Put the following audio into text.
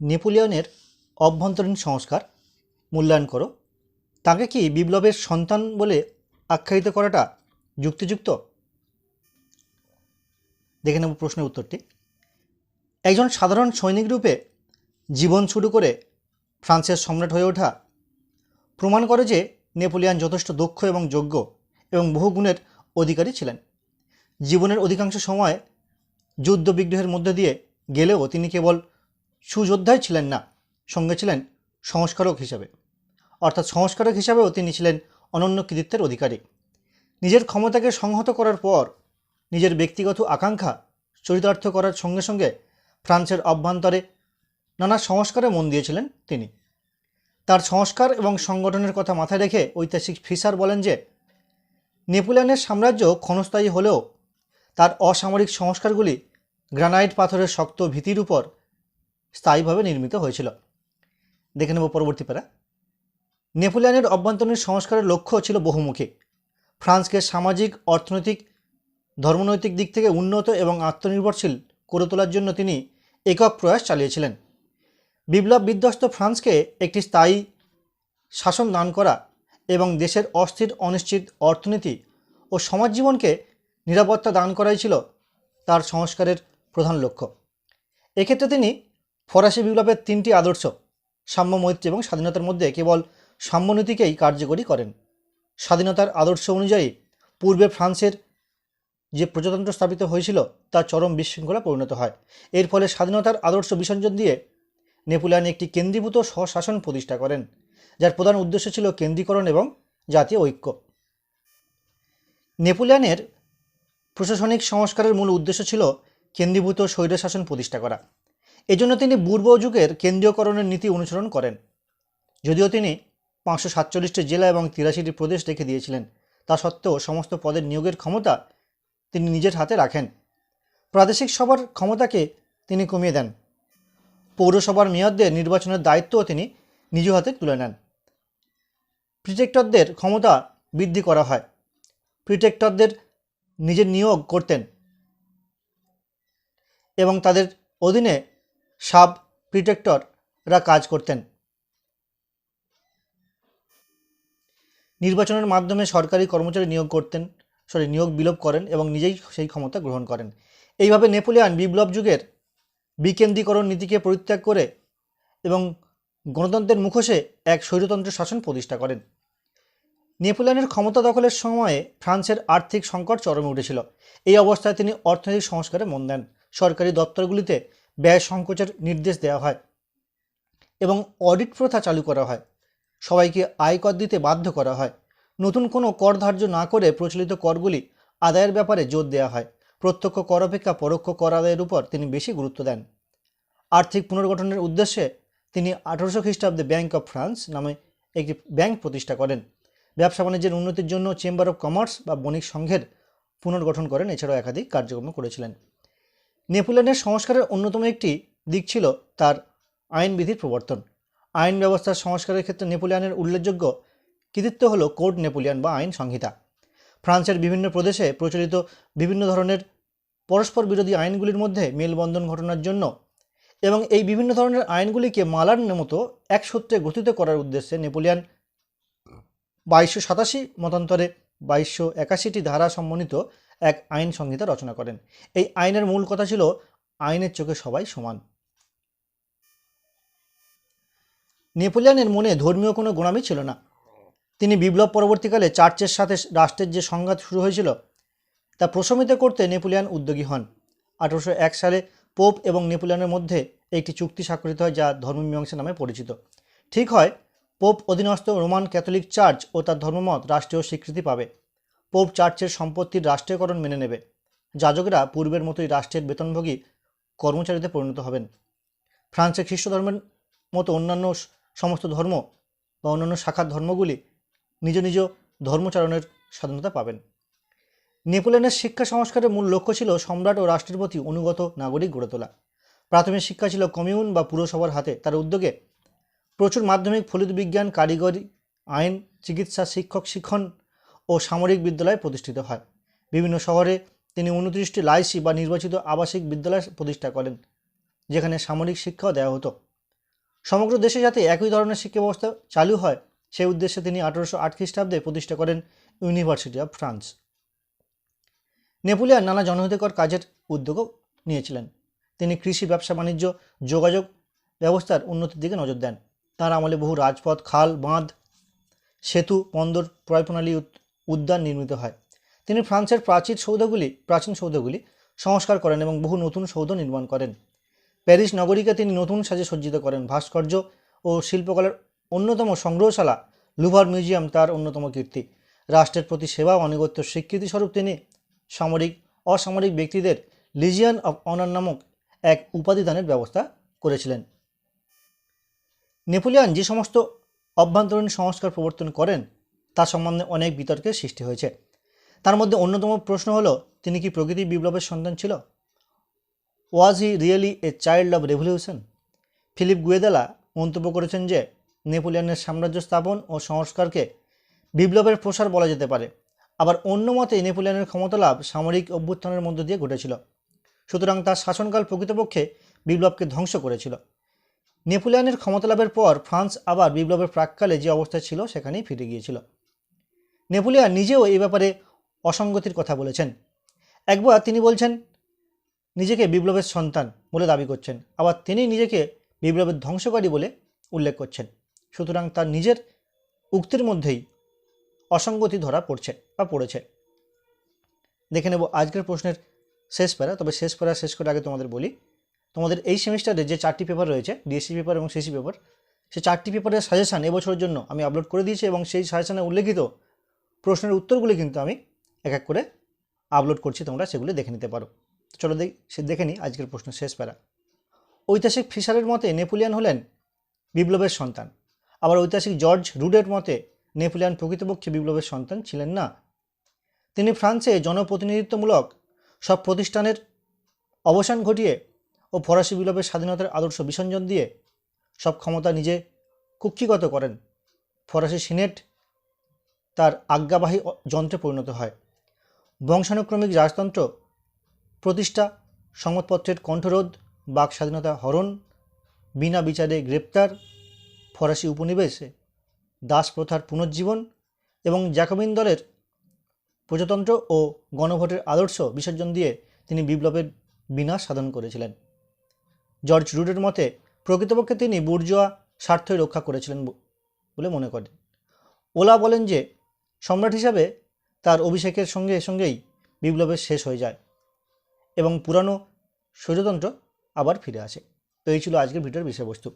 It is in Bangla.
নেপোলিয়নের অভ্যন্তরীণ সংস্কার মূল্যায়ন করো। তাকে কি বিপ্লবের সন্তান বলে আখ্যায়িত করাটা যুক্তিযুক্ত? দেখে নেব প্রশ্নের উত্তরটি। একজন সাধারণ সৈনিক রূপে জীবন শুরু করে ফ্রান্সের সম্রাট হয়ে ওঠা প্রমাণ করে যে নেপোলিয়ান যথেষ্ট দক্ষ এবং যোগ্য এবং বহু গুণের অধিকারী ছিলেন। জীবনের অধিকাংশ সময় যুদ্ধ বিগ্রহের মধ্যে দিয়ে গেলেও তিনি কেবল সুযোদ্ধাই ছিলেন না, সঙ্গে ছিলেন সংস্কারক হিসাবে। অর্থাৎ সংস্কারক হিসাবেও তিনি ছিলেন অনন্য কৃতিত্বের অধিকারী। নিজের ক্ষমতাকে সংহত করার পর নিজের ব্যক্তিগত আকাঙ্ক্ষা চরিতার্থ করার সঙ্গে সঙ্গে ফ্রান্সের অভ্যন্তরে নানা সংস্কারে মন দিয়েছিলেন তিনি। তার সংস্কার এবং সংগঠনের কথা মাথায় রেখে ঐতিহাসিক ফিসার বলেন যে, নেপোলিয়নের সাম্রাজ্য ক্ষণস্থায়ী হলেও তার অসামরিক সংস্কারগুলি গ্রানাইট পাথরের শক্ত ভিত্তির উপর স্থায়ীভাবে নির্মিত হয়েছিল। দেখে নেব পরবর্তী প্যারা নেপোলিয়ানের অভ্যন্তরীণ সংস্কারের লক্ষ্য ছিল বহুমুখী। ফ্রান্সকে সামাজিক, অর্থনৈতিক, ধর্মনৈতিক দিক থেকে উন্নত এবং আত্মনির্ভরশীল করে তোলার জন্য তিনি একক প্রয়াস চালিয়েছিলেন। বিপ্লব বিধ্বস্ত ফ্রান্সকে একটি স্থায়ী শাসন দান করা এবং দেশের অস্থির, অনিশ্চিত অর্থনীতি ও সমাজ জীবনকে নিরাপত্তা দান করাই ছিল তার সংস্কারের প্রধান লক্ষ্য। এক্ষেত্রে তিনি ফরাসি বিপ্লবের তিনটি আদর্শ, সাম্য মৈত্রী এবং স্বাধীনতার মধ্যে কেবল সাম্যনীতিকেই কার্যকরী করেন। স্বাধীনতার আদর্শ অনুযায়ী পূর্বে ফ্রান্সের যে প্রজাতন্ত্র স্থাপিত হয়েছিল, তা চরম বিশৃঙ্খলা পরিণত হয়। এর ফলে স্বাধীনতার আদর্শ বিসর্জন দিয়ে নেপোলিয়ান একটি কেন্দ্রীভূত স্বশাসন প্রতিষ্ঠা করেন, যার প্রধান উদ্দেশ্য ছিল কেন্দ্রীকরণ এবং জাতীয় ঐক্য। নেপোলিয়ানের প্রশাসনিক সংস্কারের মূল উদ্দেশ্য ছিল কেন্দ্রীভূত স্বৈরশাসন প্রতিষ্ঠা করা। এজন্য তিনি পূর্ব যুগের কেন্দ্রীয়করণের নীতি অনুসরণ করেন। যদিও তিনি পাঁচশো সাতচল্লিশটি জেলা এবং তিরাশিটি প্রদেশ রেখে দিয়েছিলেন, তা সত্ত্বেও সমস্ত পদের নিয়োগের ক্ষমতা তিনি নিজের হাতে রাখেন। প্রাদেশিক সভার ক্ষমতাকে তিনি কমিয়ে দেন। পৌরসভার মেয়রদের নির্বাচনের দায়িত্বও তিনি নিজ হাতে তুলে নেন। প্রিটেক্টরদের ক্ষমতা বৃদ্ধি করা হয়। প্রিটেক্টরদের নিজের নিয়োগ করতেন এবং তাদের অধীনে সাব প্রিটেক্টররা কাজ করতেন। নির্বাচনের মাধ্যমে সরকারি কর্মচারী নিয়োগ করতেন, সরি, নিয়োগ বিলোপ করেন এবং নিজেই সেই ক্ষমতা গ্রহণ করেন। এইভাবে নেপোলিয়ান বিপ্লব যুগের বিকেন্দ্রীকরণ নীতিকে পরিত্যাগ করে এবং গণতন্ত্রের মুখোশে এক স্বৈরতন্ত্র শাসন প্রতিষ্ঠা করেন। নেপোলিয়ানের ক্ষমতা দখলের সময়ে ফ্রান্সের আর্থিক সংকট চরমে উঠেছিল। এই অবস্থায় তিনি অর্থনৈতিক সংস্কারে মন দেন। সরকারি দপ্তরগুলিতে ব্যয় সংকোচের নির্দেশ দেওয়া হয় এবং অডিট প্রথা চালু করা হয়। সবাইকে আয়কর দিতে বাধ্য করা হয়। নতুন কোনো কর ধার্য না করে প্রচলিত করগুলি আদায়ের ব্যাপারে জোর দেওয়া হয়। প্রত্যক্ষ কর অপেক্ষা পরোক্ষ কর আদায়ের উপর তিনি বেশি গুরুত্ব দেন। আর্থিক পুনর্গঠনের উদ্দেশ্যে তিনি আঠারোশো খ্রিস্টাব্দে ব্যাংক অফ ফ্রান্স নামে একটি ব্যাংক প্রতিষ্ঠা করেন। ব্যবসা বাণিজ্যের উন্নতির জন্য চেম্বার অফ কমার্স বা বণিক সংঘের পুনর্গঠন করেন, এছাড়াও একাধিক কার্যক্রম করেছিলেন। নেপোলিয়নের সংস্কারের অন্যতম একটি দিক ছিল তার আইনবিধির প্রবর্তন। আইন ব্যবস্থার সংস্কারের ক্ষেত্রে নেপোলিয়ানের উল্লেখযোগ্য কৃতিত্ব হল কোড নেপোলিয়ান বা আইন সংহিতা। ফ্রান্সের বিভিন্ন প্রদেশে প্রচলিত বিভিন্ন ধরনের পরস্পর বিরোধী আইনগুলির মধ্যে মেলবন্ধন ঘটনার জন্য এবং এই বিভিন্ন ধরনের আইনগুলিকে মালার মতো এক সূত্রে গঠিত করার উদ্দেশ্যে নেপোলিয়ান বাইশশো সাতাশি মতান্তরে বাইশশো একাশিটি ধারা সম্বলিত এক আইন সংহিতা রচনা করেন। এই আইনের মূল কথা ছিল আইনের চোখে সবাই সমান। নেপোলিয়ানের মনে ধর্মীয় কোনো গোড়ামি ছিল না। তিনি বিপ্লব পরবর্তীকালে চার্চের সাথে রাষ্ট্রের যে সংঘাত শুরু হয়েছিল, তা প্রশমিত করতে নেপোলিয়ান উদ্যোগী হন। আঠারোশো এক সালে পোপ এবং নেপোলিয়ানের মধ্যে একটি চুক্তি স্বাক্ষরিত হয় যা ধর্মমীমাংসা নামে পরিচিত। ঠিক হয়, পোপ অধীনস্থ রোমান ক্যাথলিক চার্চ ও তার ধর্মমত রাষ্ট্রীয় স্বীকৃতি পাবে। পোপ চার্চের সম্পত্তির রাষ্ট্রীয়করণ মেনে নেবে। যাজকরা পূর্বের মতোই রাষ্ট্রের বেতনভোগী কর্মচারীতে পরিণত হবেন। ফ্রান্সের খ্রিস্ট ধর্মের মতো অন্যান্য সমস্ত ধর্ম বা অন্যান্য শাখার ধর্মগুলি নিজ নিজ ধর্মচারণের স্বাধীনতা পাবেন। নেপোলিয়নের শিক্ষা সংস্কারের মূল লক্ষ্য ছিল সম্রাট ও রাষ্ট্রের প্রতি অনুগত নাগরিক গড়ে তোলা। প্রাথমিক শিক্ষা ছিল কমিউন বা পুরসভার হাতে। তার উদ্যোগে প্রচুর মাধ্যমিক, ফলিত বিজ্ঞান, কারিগরি, আইন, চিকিৎসা, শিক্ষক, শিক্ষণ ও সামরিক বিদ্যালয় প্রতিষ্ঠিত হয়। বিভিন্ন শহরে তিনি উনত্রিশটি লাইসি বা নির্বাচিত আবাসিক বিদ্যালয় প্রতিষ্ঠা করেন, যেখানে সামরিক শিক্ষাও দেওয়া হতো। সমগ্র দেশে যাতে একই ধরনের শিক্ষা ব্যবস্থা চালু হয়, সেই উদ্দেশ্যে তিনি আঠারোশো আট খ্রিস্টাব্দে প্রতিষ্ঠা করেন ইউনিভার্সিটি অফ ফ্রান্স নেপোলিয়ান নানা জনহিতকর কাজের উদ্যোগও নিয়েছিলেন। তিনি কৃষি, ব্যবসা, বাণিজ্য, যোগাযোগ ব্যবস্থার উন্নতির দিকে নজর দেন। তার আমলে বহু রাজপথ, খাল, বাঁধ, সেতু, বন্দর প্রয় প্রণালী উদ- উদ্যান নির্মিত হয়। তিনি ফ্রান্সের প্রাচীন সৌধগুলি প্রাচীন সৌধগুলি সংস্কার করেন এবং বহু নতুন সৌধ নির্মাণ করেন। প্যারিস নগরীকে তিনি নতুন সাজে সজ্জিত করেন। ভাস্কর্য ও শিল্পকলার অন্যতম সংগ্রহশালা লুভার মিউজিয়াম তার অন্যতম কীর্তি। রাষ্ট্রের প্রতি সেবা ও আনুগত্য স্বীকৃতিস্বরূপ তিনি সামরিক, অসামরিক ব্যক্তিদের লিজিয়ান অফ অনার নামক এক উপাধি দানের ব্যবস্থা করেছিলেন। নেপোলিয়ান যে সমস্ত অভ্যন্তরীণ সংস্কার প্রবর্তন করেন তার সম্বন্ধে অনেক বিতর্কের সৃষ্টি হয়েছে। তার মধ্যে অন্যতম প্রশ্ন হলো, তিনি কি প্রকৃতি বিপ্লবের সন্তান ছিল? Was he really a child of revolution Philip Guedalla মন্তব্য করেছেন যে, নেপোলিয়নের সাম্রাজ্য স্থাপন ও সংস্কারকে বিপ্লবের প্রসার বলা যেতে পারে। আবার অন্য মতে, নেপোলিয়নের ক্ষমতা লাভ সামরিক অভ্যুত্থানের মধ্য দিয়ে ঘটেছিল। সুতরাং তার শাসনকাল প্রকৃতপক্ষে বিপ্লবকে ধ্বংস করেছিল। নেপোলিয়নের ক্ষমতা লাভের পর ফ্রান্স আবার বিপ্লবের প্রাককালে যে অবস্থা ছিল, সেখানেই ফিরে গিয়েছিল। নেপোলিয়ান নিজেও এই ব্যাপারে অসঙ্গতির কথা বলেছেন। একবার তিনি বলছেন, নিজেকে বিপ্লবের সন্তান বলে দাবি করছেন। আবার তিনি নিজেকে বিপ্লবের ধ্বংসকারী বলে উল্লেখ করছেন। সুতরাং তার নিজের উক্তির মধ্যেই অসঙ্গতি ধরা পড়ছে বা পড়েছে। দেখে নেব আজকের প্রশ্নের শেষ প্যারা। তবে শেষ প্যারা শেষ করে আগে তোমাদের বলি, তোমাদের এই সেমিস্টারে যে চারটি পেপার রয়েছে, ডিএসসি পেপার এবং সিসি পেপার সেই চারটি পেপারের সাজেশান এবছরের জন্য আমি আপলোড করে দিয়েছি এবং সেই সাজেশানে উল্লেখিত প্রশ্নের উত্তরগুলি কিন্তু আমি এক এক করে আপলোড করছি, তোমরা সেগুলি দেখে নিতে পারো। চলো দেখ, সে দেখে নিই আজকের প্রশ্ন শেষ প্যারা। ঐতিহাসিক ফিশারের মতে নেপোলিয়ান হলেন বিপ্লবের সন্তান। আবার ঐতিহাসিক জর্জ রুডের মতে নেপোলিয়ান প্রকৃতপক্ষে বিপ্লবের সন্তান ছিলেন না। তিনি ফ্রান্সে জনপ্রতিনিধিত্বমূলক সব প্রতিষ্ঠানের অবসান ঘটিয়ে ও ফরাসি বিপ্লবের স্বাধীনতার আদর্শ বিসর্জন দিয়ে সব ক্ষমতা নিজে কুক্ষিগত করেন। ফরাসি সিনেট তার আজ্ঞাবাহী যন্ত্রে পরিণত হয়। বংশানুক্রমিক রাজতন্ত্র প্রতিষ্ঠা, সংবাদপত্রের কণ্ঠরোধ, বাক স্বাধীনতা হরণ, বিনা বিচারে গ্রেপ্তার, ফরাসি উপনিবেশে দাস প্রথার পুনর্জীবন এবং জ্যাকোবিন দলের প্রজাতন্ত্র ও গণভোটের আদর্শ বিসর্জন দিয়ে তিনি বিপ্লবের বিনাশ সাধন করেছিলেন। জর্জ রুডের মতে, প্রকৃতপক্ষে তিনি বুর্জোয়া স্বার্থই রক্ষা করেছিলেন বলে মনে করেন। ওলা বলেন যে সম্রাট হিসাবে তার অভিষেকের সঙ্গে সঙ্গেই বিপ্লবের শেষ হয়ে যায় এবং পুরানো স্বৈরতন্ত্র আবার ফিরে আসে। তো এই ছিল আজকের ভিডিওর বিষয়বস্তু।